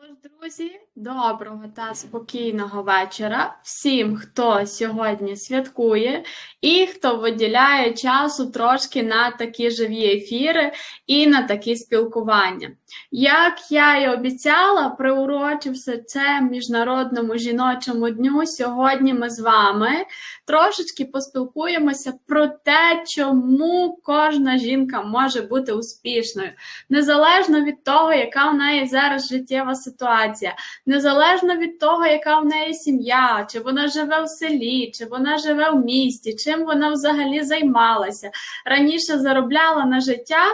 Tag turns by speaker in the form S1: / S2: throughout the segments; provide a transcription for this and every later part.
S1: Тож, друзі, доброго та спокійного вечора всім, хто сьогодні святкує і хто виділяє часу трошки на такі живі ефіри і на такі спілкування. Як я і обіцяла, приурочився це Міжнародному жіночому дню. Сьогодні ми з вами трошечки поспілкуємося про те, чому кожна жінка може бути успішною, незалежно від того, яка в неї зараз життєва ситуація, незалежно від того, яка в неї сім'я, чи вона живе в селі, чи вона живе в місті, чим вона взагалі займалася, раніше заробляла на життя,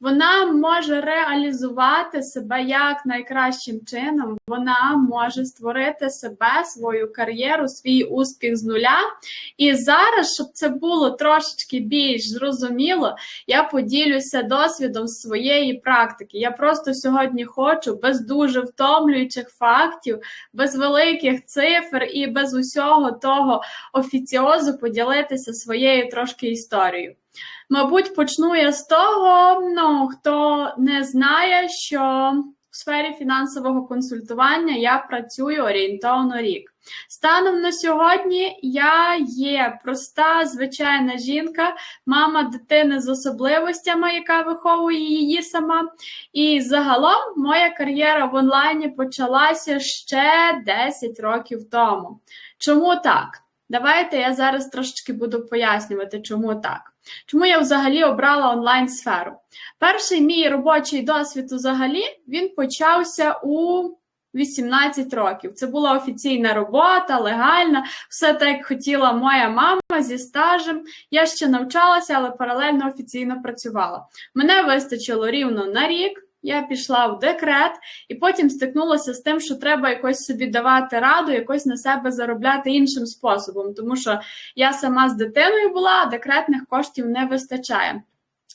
S1: вона може реалізувати себе як найкращим чином. Вона може створити себе, свою кар'єру, свій успіх з нуля. І зараз, щоб це було трошечки більш зрозуміло, я поділюся досвідом своєї практики. Я просто сьогодні хочу без дуже втомлюючих фактів, без великих цифр і без усього того офіціозу поділитися своєю трошки історією. Мабуть, почну я з того, ну, хто не знає, що в сфері фінансового консультування я працюю орієнтовно рік. Станом на сьогодні я є проста, звичайна жінка, мама дитини з особливостями, яка виховує її сама. І загалом моя кар'єра в онлайні почалася ще 10 років тому. Чому так? Давайте я зараз трошечки буду пояснювати, чому так. Чому я взагалі обрала онлайн-сферу? Перший мій робочий досвід взагалі він почався у 18 років. Це була офіційна робота, легальна, все так, хотіла моя мама зі стажем. Я ще навчалася, але паралельно офіційно працювала. Мене вистачило рівно на рік. Я пішла в декрет і потім стикнулася з тим, що треба якось собі давати раду, якось на себе заробляти іншим способом, тому що я сама з дитиною була, а декретних коштів не вистачає.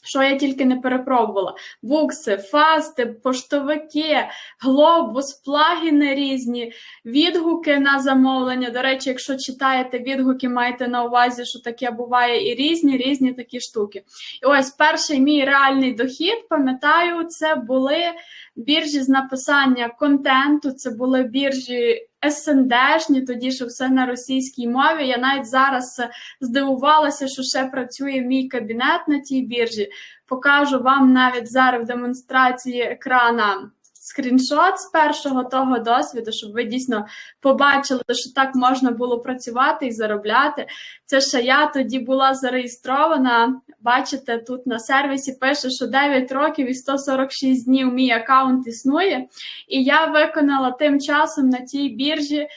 S1: Що я тільки не перепробувала: букси, фасти, поштовики, глобус, плагіни різні, відгуки на замовлення. До речі, якщо читаєте відгуки, майте на увазі, що таке буває і різні, різні такі штуки. І ось перший мій реальний дохід, пам'ятаю, це були біржі з написання контенту, це були біржі. СНДшні, тоді що все на російській мові. Я навіть зараз здивувалася, що ще працює мій кабінет на тій біржі. Покажу вам навіть зараз в демонстрації екрана скріншот з першого того досвіду, щоб ви дійсно побачили, що так можна було працювати і заробляти. Це ще я тоді була зареєстрована. Бачите, тут на сервісі пише, що 9 років і 146 днів мій аккаунт існує. І я виконала тим часом на тій біржі е,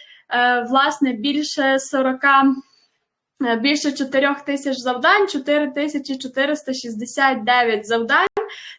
S1: власне більше 40. Більше 4 тисяч завдань, 4469 завдань.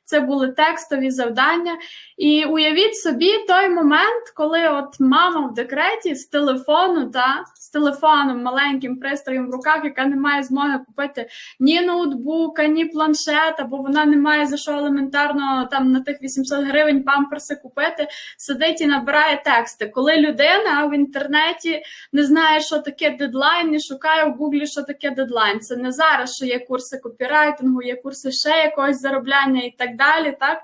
S1: Це були текстові завдання. І уявіть собі той момент, коли от мама в декреті з телефону, та з телефоном, маленьким пристроєм в руках, яка не має змоги купити ні ноутбука, ні планшета, бо вона не має за що елементарно там на тих 800 гривень памперси купити, сидить і набирає тексти. Коли людина в інтернеті не знає, що таке дедлайн, і шукає в гуглі, що таке дедлайн. Це не зараз, що є курси копірайтингу, є курси ще якогось заробляння і так далі. так?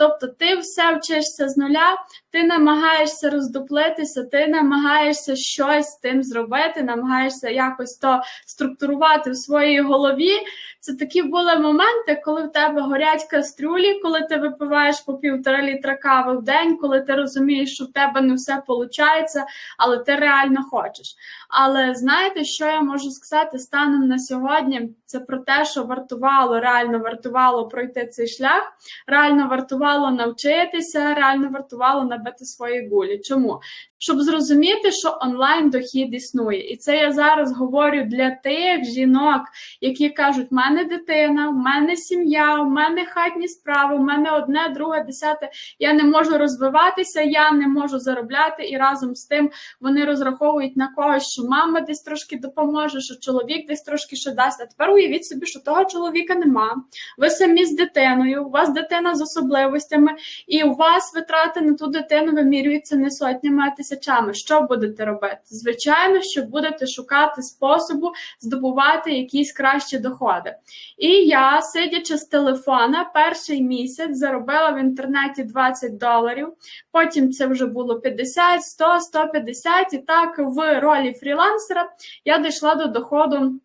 S1: Тобто ти все вчишся з нуля, ти намагаєшся роздуплитися, ти намагаєшся щось з тим зробити, намагаєшся якось то структурувати в своїй голові. Це такі були моменти, коли в тебе горять кастрюлі, коли ти випиваєш по півтора літра кави в день, коли ти розумієш, що в тебе не все виходить, але ти реально хочеш. Але знаєте, що я можу сказати станом на сьогодні? Це про те, що вартувало, реально вартувало пройти цей шлях, реально вартувало навчитися, реально вартувало набити свої гулі. Чому? Щоб зрозуміти, що онлайн дохід існує. І це я зараз говорю для тих жінок, які кажуть, в мене дитина, в мене сім'я, в мене хатні справи, в мене одне, друге, десяте. Я не можу розвиватися, я не можу заробляти, і разом з тим вони розраховують на когось, що мама десь трошки допоможе, що чоловік десь трошки ще дасть. А тепер уявіть собі, що того чоловіка нема. Ви самі з дитиною, у вас дитина з особливостями, і у вас витрати на ту дитину вимірюються не сотнями, а тисячами, що будете робити? Звичайно, що будете шукати способу здобувати якісь кращі доходи. І я, сидячи з телефона, перший місяць заробила в інтернеті 20 доларів. Потім це вже було 50, 100, 150. І так в ролі фрілансера я дійшла до доходу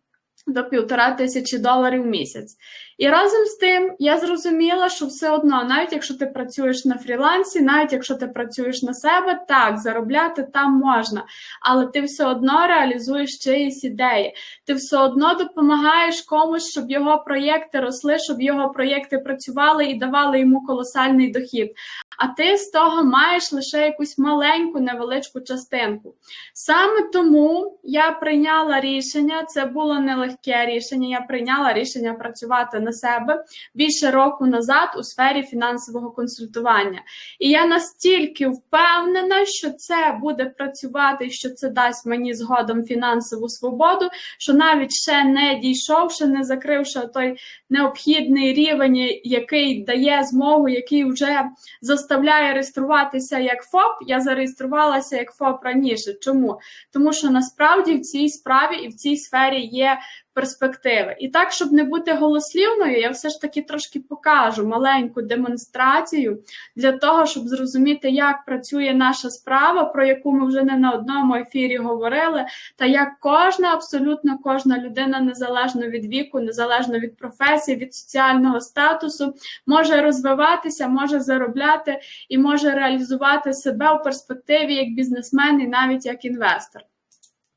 S1: до півтора тисячі доларів в місяць. І разом з тим я зрозуміла, що все одно, навіть якщо ти працюєш на фрілансі, навіть якщо ти працюєш на себе, так, заробляти там можна, але ти все одно реалізуєш чиїсь ідеї. Ти все одно допомагаєш комусь, щоб його проєкти росли, щоб його проєкти працювали і давали йому колосальний дохід. А ти з того маєш лише якусь маленьку невеличку частинку. Саме тому я прийняла рішення, це було нелегке рішення. Я прийняла рішення працювати на себе більше року назад у сфері фінансового консультування. І я настільки впевнена, що це буде працювати, що це дасть мені згодом фінансову свободу, що навіть ще не дійшовши, не закривши той необхідний рівень, який дає змогу, який вже заставляє реєструватися як ФОП. Я зареєструвалася як ФОП раніше. Чому? Тому що насправді в цій справі і в цій сфері є перспективи. І так, щоб не бути голослівною, я все ж таки трошки покажу маленьку демонстрацію для того, щоб зрозуміти, як працює наша справа, про яку ми вже не на одному ефірі говорили, та як кожна, абсолютно кожна людина, незалежно від віку, незалежно від професії, від соціального статусу, може розвиватися, може заробляти і може реалізувати себе у перспективі як бізнесмен і навіть як інвестор.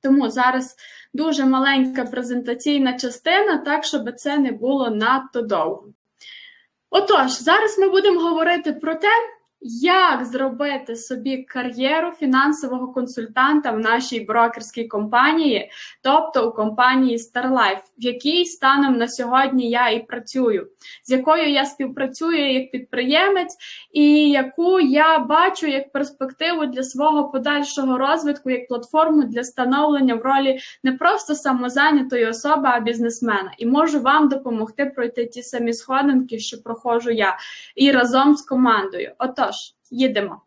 S1: Тому зараз дуже маленька презентаційна частина, так, щоб це не було надто довго. Отож, зараз ми будемо говорити про те, як зробити собі кар'єру фінансового консультанта в нашій брокерській компанії, тобто у компанії StarLife, в якій станом на сьогодні я і працюю, з якою я співпрацюю як підприємець, і яку я бачу як перспективу для свого подальшого розвитку, як платформу для становлення в ролі не просто самозайнятої особи, а бізнесмена. І можу вам допомогти пройти ті самі сходинки, що проходжу я, і разом з командою. Отож. Тож, їдемо.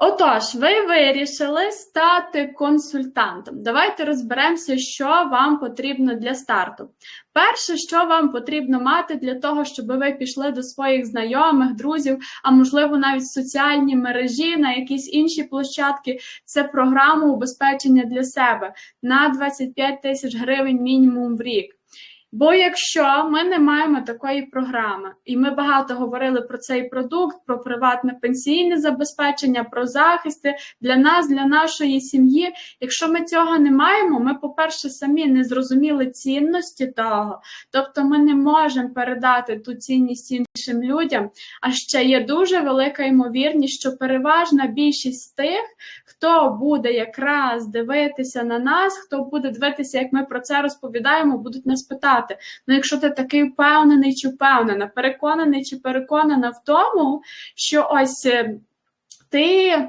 S1: Отож, ви вирішили стати консультантом. Давайте розберемося, що вам потрібно для старту. Перше, що вам потрібно мати для того, щоб ви пішли до своїх знайомих, друзів, а можливо, навіть соціальні мережі, на якісь інші площадки, це програма убезпечення для себе на 25 тисяч гривень мінімум в рік. Бо якщо ми не маємо такої програми, і ми багато говорили про цей продукт, про приватне пенсійне забезпечення, про захисти для нас, для нашої сім'ї. Якщо ми цього не маємо, ми, по-перше, самі не зрозуміли цінності того, тобто ми не можемо передати ту цінність іншим людям. А ще є дуже велика ймовірність, що переважна більшість тих, хто буде якраз дивитися на нас, хто буде дивитися, як ми про це розповідаємо, будуть нас питати сказати. Ну, якщо ти такий впевнений чи впевнена, переконаний чи переконана в тому, що ось е, ти.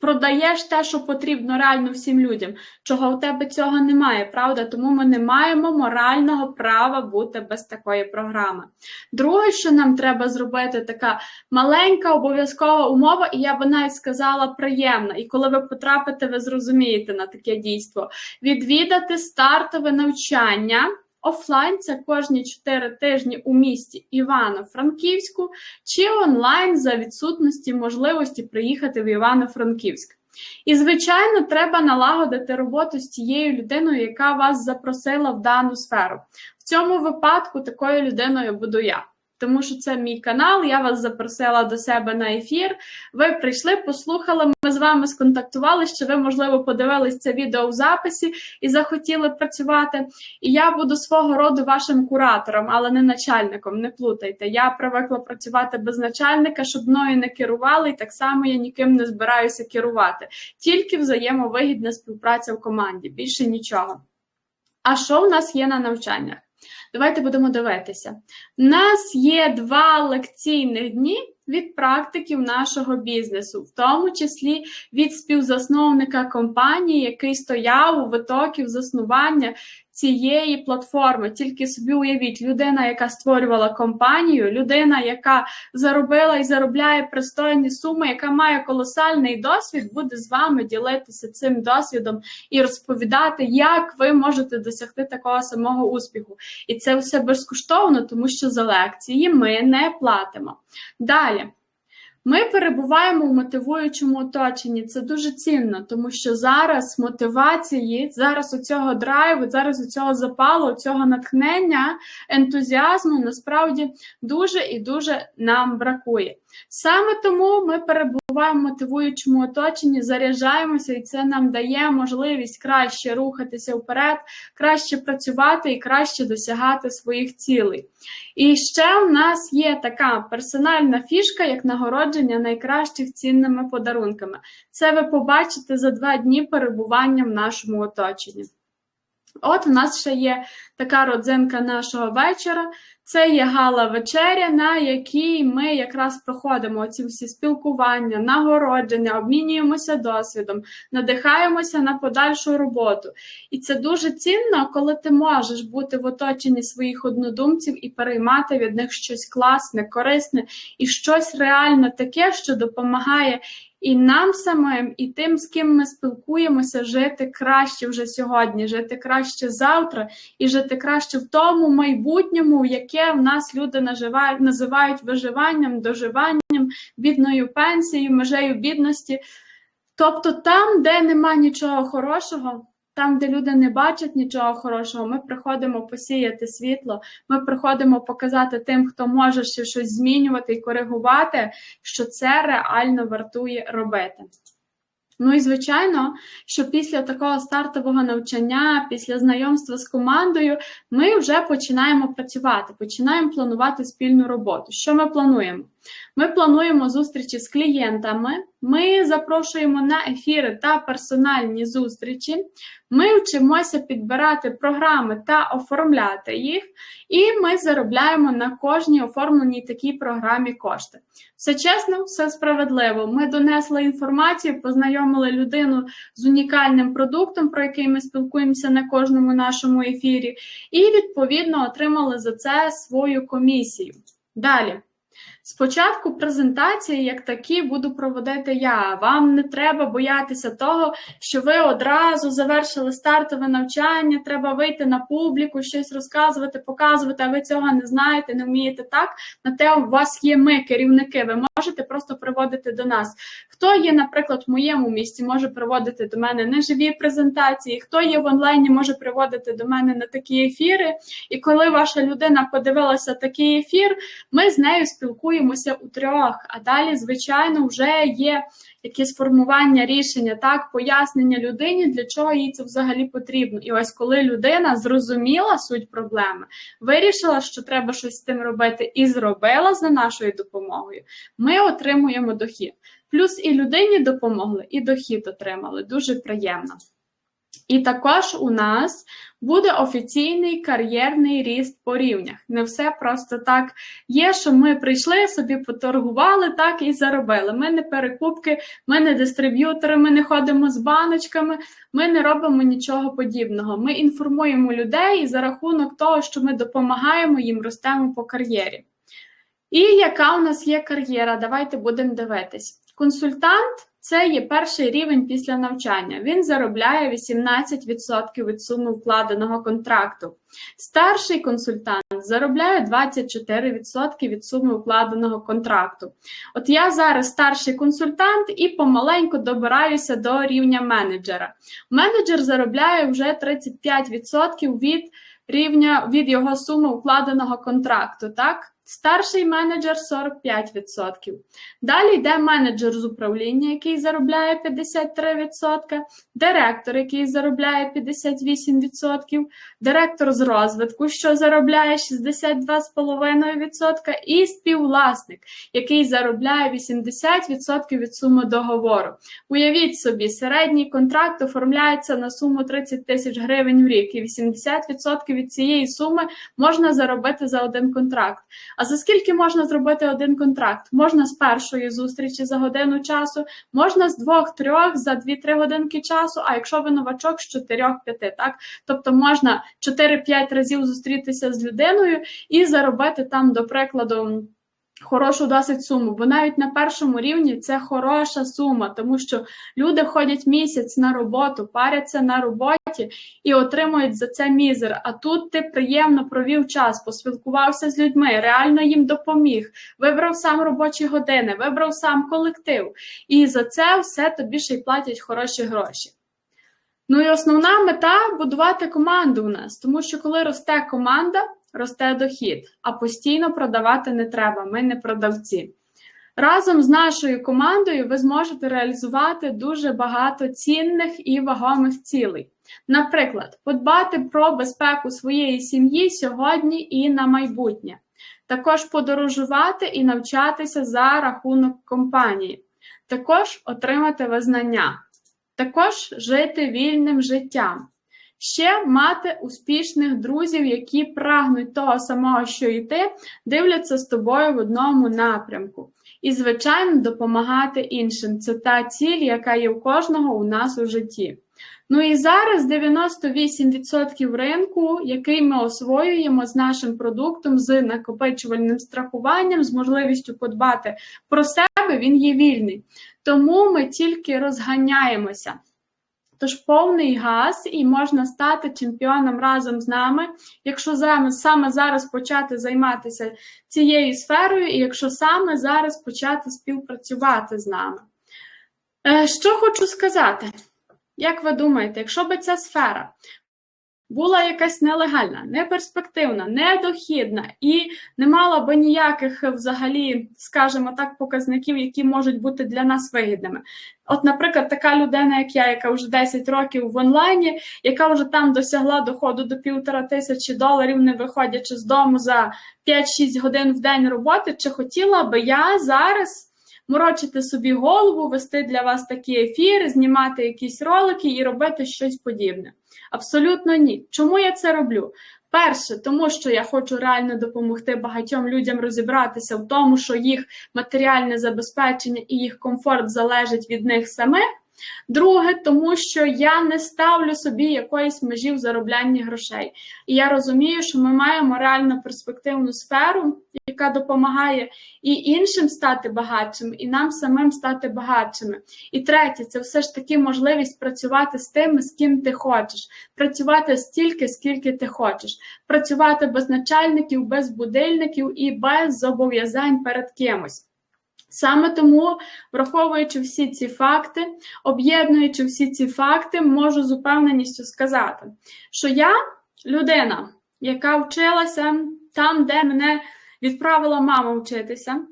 S1: Продаєш те, що потрібно реально всім людям, чого у тебе цього немає, правда? Тому ми не маємо морального права бути без такої програми. Друге, що нам треба зробити, така маленька обов'язкова умова, і я би навіть сказала приємна. І коли ви потрапите, ви зрозумієте на таке дійство: відвідати стартове навчання. Офлайн це кожні 4 тижні у місті Івано-Франківську, чи онлайн за відсутності можливості приїхати в Івано-Франківськ. І, звичайно, треба налагодити роботу з тією людиною, яка вас запросила в дану сферу. В цьому випадку такою людиною буду я тому що це мій канал. Я вас запросила до себе на ефір. Ви прийшли, послухали. Ми з вами сконтактували, що ви, можливо, подивились це відео в записі і захотіли працювати. І я буду свого роду вашим куратором, але не начальником. Не плутайте. Я привикла працювати без начальника, щоб мною не керували, і так само я ніким не збираюся керувати. Тільки взаємовигідна співпраця в команді. Більше нічого. А що в нас є на навчаннях? Давайте будемо дивитися. У нас є два лекційних дні від практиків нашого бізнесу, в тому числі від співзасновника компанії, який стояв у витоків заснування цієї платформи. Тільки собі уявіть, людина, яка створювала компанію, людина, яка заробила і заробляє пристойні суми, яка має колосальний досвід, буде з вами ділитися цим досвідом і розповідати, як ви можете досягти такого самого успіху. І це все безкоштовно, тому що за лекції ми не платимо. Далі. Ми перебуваємо в мотивуючому оточенні. Це дуже цінно, тому що зараз мотивації, зараз у цього драйву, зараз у цього запалу, у цього натхнення, ентузіазму насправді дуже і дуже нам бракує. Саме тому ми перебуваємо в мотивуючому оточенні, заряджаємося, і це нам дає можливість краще рухатися вперед, краще працювати і краще досягати своїх цілей. І ще у нас є така персональна фішка, як нагородження найкращих цінними подарунками. Це ви побачите за два дні перебування в нашому оточенні. От у нас ще є така родзинка нашого вечора. Це є гала вечеря, на якій ми якраз проходимо ці всі спілкування, нагородження, обмінюємося досвідом, надихаємося на подальшу роботу. І це дуже цінно, коли ти можеш бути в оточенні своїх однодумців і переймати від них щось класне, корисне і щось реально таке, що допомагає і нам самим, і тим, з ким ми спілкуємося, жити краще вже сьогодні, жити краще завтра і жити краще в тому майбутньому, яке в нас люди наживають, називають виживанням, доживанням, бідною пенсією, межею бідності. Тобто там, де нема нічого хорошого. Там, де люди не бачать нічого хорошого, ми приходимо посіяти світло, ми приходимо показати тим, хто може ще щось змінювати і коригувати, що це реально вартує робити. Ну і звичайно, що після такого стартового навчання, після знайомства з командою, ми вже починаємо працювати, починаємо планувати спільну роботу. Що ми плануємо? Ми плануємо зустрічі з клієнтами, ми запрошуємо на ефіри та персональні зустрічі, ми вчимося підбирати програми та оформляти їх, і ми заробляємо на кожній оформленій такій програмі кошти. Все чесно, все справедливо. Ми донесли інформацію, познайомили людину з унікальним продуктом, про який ми спілкуємося на кожному нашому ефірі, і відповідно отримали за це свою комісію. Далі. Спочатку презентації, як такі, буду проводити я. Вам не треба боятися того, що ви одразу завершили стартове навчання, треба вийти на публіку, щось розказувати, показувати, а ви цього не знаєте, не вмієте так. На те у вас є ми, керівники. Ви можете просто приводити до нас. Хто є, наприклад, в моєму місці, може приводити до мене неживі презентації, хто є в онлайні, може приводити до мене на такі ефіри. І коли ваша людина подивилася такий ефір, ми з нею спілкуємося у трьох. А далі, звичайно, вже є якесь формування рішення, так, пояснення людині, для чого їй це взагалі потрібно. І ось коли людина зрозуміла суть проблеми, вирішила, що треба щось з тим робити, і зробила за нашою допомогою, ми отримуємо дохід. Плюс і людині допомогли, і дохід отримали. Дуже приємно. І також у нас буде офіційний кар'єрний ріст по рівнях. Не все просто так є, що ми прийшли, собі поторгували так і заробили. Ми не перекупки, ми не дистриб'ютори, ми не ходимо з баночками, ми не робимо нічого подібного. Ми інформуємо людей за рахунок того, що ми допомагаємо їм, ростемо по кар'єрі. І яка у нас є кар'єра? Давайте будемо дивитись. Консультант це є перший рівень після навчання. Він заробляє 18% від суми вкладеного контракту. Старший консультант заробляє 24% від суми вкладеного контракту. От я зараз старший консультант і помаленьку добираюся до рівня менеджера. Менеджер заробляє вже 35% від рівня від його суми вкладеного контракту. так? Старший менеджер 45%. Далі йде менеджер з управління, який заробляє 53%, директор, який заробляє 58%, директор з розвитку, що заробляє 62,5%, і співвласник, який заробляє 80% від суми договору. Уявіть собі, середній контракт оформляється на суму 30 тисяч гривень в рік, і 80% від цієї суми можна заробити за один контракт. А за скільки можна зробити один контракт? Можна з першої зустрічі за годину часу, можна з двох-трьох за 2-3 годинки часу, а якщо ви новачок з 4-5, так? Тобто можна 4-5 разів зустрітися з людиною і заробити там, до прикладу, хорошу досить суму. Бо навіть на першому рівні це хороша сума, тому що люди ходять місяць на роботу, паряться на роботі і отримують за це мізер. А тут ти приємно провів час, поспілкувався з людьми, реально їм допоміг, вибрав сам робочі години, вибрав сам колектив. І за це все тобі ще й платять хороші гроші. Ну і основна мета будувати команду у нас, тому що коли росте команда, росте дохід, а постійно продавати не треба. Ми не продавці. Разом з нашою командою ви зможете реалізувати дуже багато цінних і вагомих цілей. Наприклад, подбати про безпеку своєї сім'ї сьогодні і на майбутнє, також подорожувати і навчатися за рахунок компанії, також отримати визнання, також жити вільним життям. Ще мати успішних друзів, які прагнуть того самого, що і ти, дивляться з тобою в одному напрямку. І, звичайно, допомагати іншим. Це та ціль, яка є у кожного у нас у житті. Ну і зараз 98% ринку, який ми освоюємо з нашим продуктом, з накопичувальним страхуванням, з можливістю подбати про себе, він є вільний. Тому ми тільки розганяємося. Тож повний газ і можна стати чемпіоном разом з нами, якщо саме зараз почати займатися цією сферою, і якщо саме зараз почати співпрацювати з нами. Що хочу сказати, як ви думаєте, якщо би ця сфера була якась нелегальна, неперспективна, недохідна і не мала би ніяких взагалі, скажімо так, показників, які можуть бути для нас вигідними. От, наприклад, така людина, як я, яка вже 10 років в онлайні, яка вже там досягла доходу до півтора тисячі доларів, не виходячи з дому за 5-6 годин в день роботи, чи хотіла би я зараз морочити собі голову, вести для вас такі ефіри, знімати якісь ролики і робити щось подібне. Абсолютно ні. Чому я це роблю? Перше, тому що я хочу реально допомогти багатьом людям розібратися в тому, що їх матеріальне забезпечення і їх комфорт залежить від них самих. Друге, тому що я не ставлю собі якоїсь межі в зароблянні грошей. І я розумію, що ми маємо реально перспективну сферу, яка допомагає і іншим стати багатшими, і нам самим стати багатшими. І третє, це все ж таки можливість працювати з тими, з ким ти хочеш, працювати стільки, скільки ти хочеш, працювати без начальників, без будильників і без зобов'язань перед кимось. Саме тому, враховуючи всі ці факти, об'єднуючи всі ці факти, можу з упевненістю сказати, що я людина, яка вчилася там, де мене відправила мама вчитися,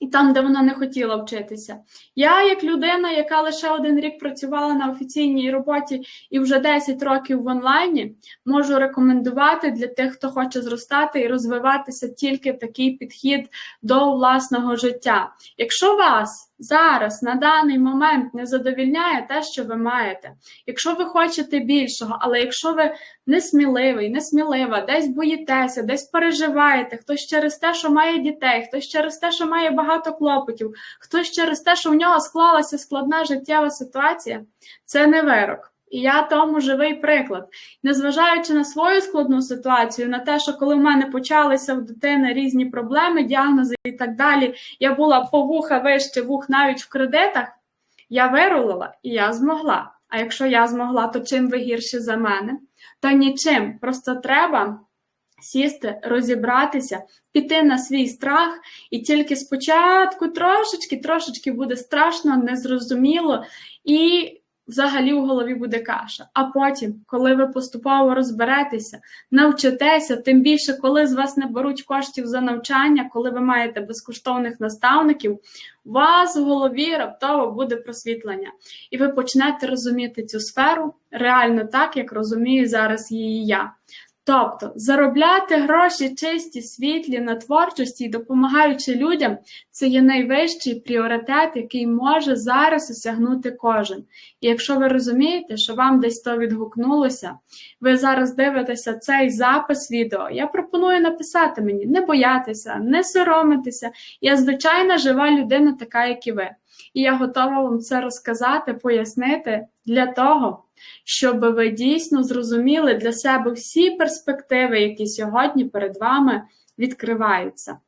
S1: і там, де вона не хотіла вчитися. Я, як людина, яка лише один рік працювала на офіційній роботі і вже 10 років в онлайні, можу рекомендувати для тих, хто хоче зростати і розвиватися тільки такий підхід до власного життя. Якщо вас зараз на даний момент не задовільняє те, що ви маєте, якщо ви хочете більшого, але якщо ви несміливий, несмілива, десь боїтеся, десь переживаєте, хтось через те, що має дітей, хтось через те, що має багато клопотів, хтось через те, що в нього склалася складна життєва ситуація, це не вирок. І я тому живий приклад. Незважаючи на свою складну ситуацію, на те, що коли в мене почалися в дитини різні проблеми, діагнози і так далі, я була по вуха вище вух навіть в кредитах, я вирулила і я змогла. А якщо я змогла, то чим ви гірші за мене? То нічим. Просто треба сісти, розібратися, піти на свій страх, і тільки спочатку трошечки, трошечки буде страшно, незрозуміло. і взагалі в голові буде каша. А потім, коли ви поступово розберетеся, навчитеся, тим більше, коли з вас не беруть коштів за навчання, коли ви маєте безкоштовних наставників, у вас в голові раптово буде просвітлення. І ви почнете розуміти цю сферу реально так, як розумію зараз її я. Тобто заробляти гроші чисті, світлі на творчості і допомагаючи людям, це є найвищий пріоритет, який може зараз осягнути кожен. І якщо ви розумієте, що вам десь то відгукнулося, ви зараз дивитеся цей запис відео, я пропоную написати мені, не боятися, не соромитися. Я звичайна жива людина, така, як і ви. І я готова вам це розказати, пояснити для того, щоб ви дійсно зрозуміли для себе всі перспективи, які сьогодні перед вами відкриваються.